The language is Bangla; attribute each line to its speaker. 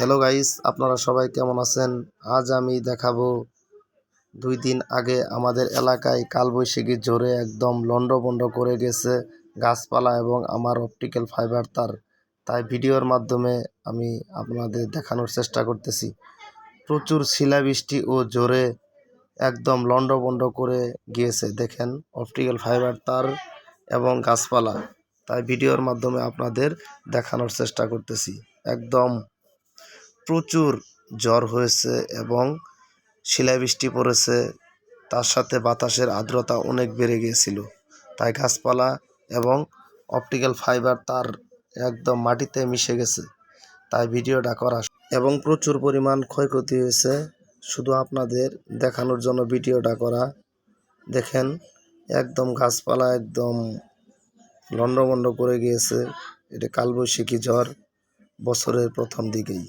Speaker 1: হ্যালো গাইস আপনারা সবাই কেমন আছেন? আজ আমি দেখাবো দুই দিন আগে আমাদের এলাকায় কালবৈশাখী জোরে একদম লন্ডভন্ড করে গেছে গাছপালা এবং আমার অপটিক্যাল ফাইবার তার। তাই ভিডিওর মাধ্যমে আমি আপনাদের দেখানোর চেষ্টা করতেছি। প্রচুর শিলাবৃষ্টি ও জোরে একদম লন্ডভন্ড করে গিয়েছে, দেখেন অপটিক্যাল ফাইবার তার এবং গাছপালা। তাই ভিডিওর মাধ্যমে আপনাদের দেখানোর চেষ্টা করতেছি। একদম প্রচুর জ্বর হয়েছে এবং শিলাবৃষ্টি পড়েছে। তার সাথে বাতাসের আর্দ্রতা অনেক বেড়ে গিয়েছিল। তাই গাছপালা এবং অপটিক্যাল ফাইবার তার একদম মাটিতে মিশে গেছে। তাই ভিডিওটা করা এবং প্রচুর পরিমাণ ক্ষয়ক্ষতি হয়েছে। শুধু আপনাদের দেখানোর জন্য ভিডিওটা করা। দেখেন, একদম গাছপালা একদম লন্ডভন্ড করে গিয়েছে। এটা কালবৈশাখী ঝড়, বছরের প্রথম দিকেই।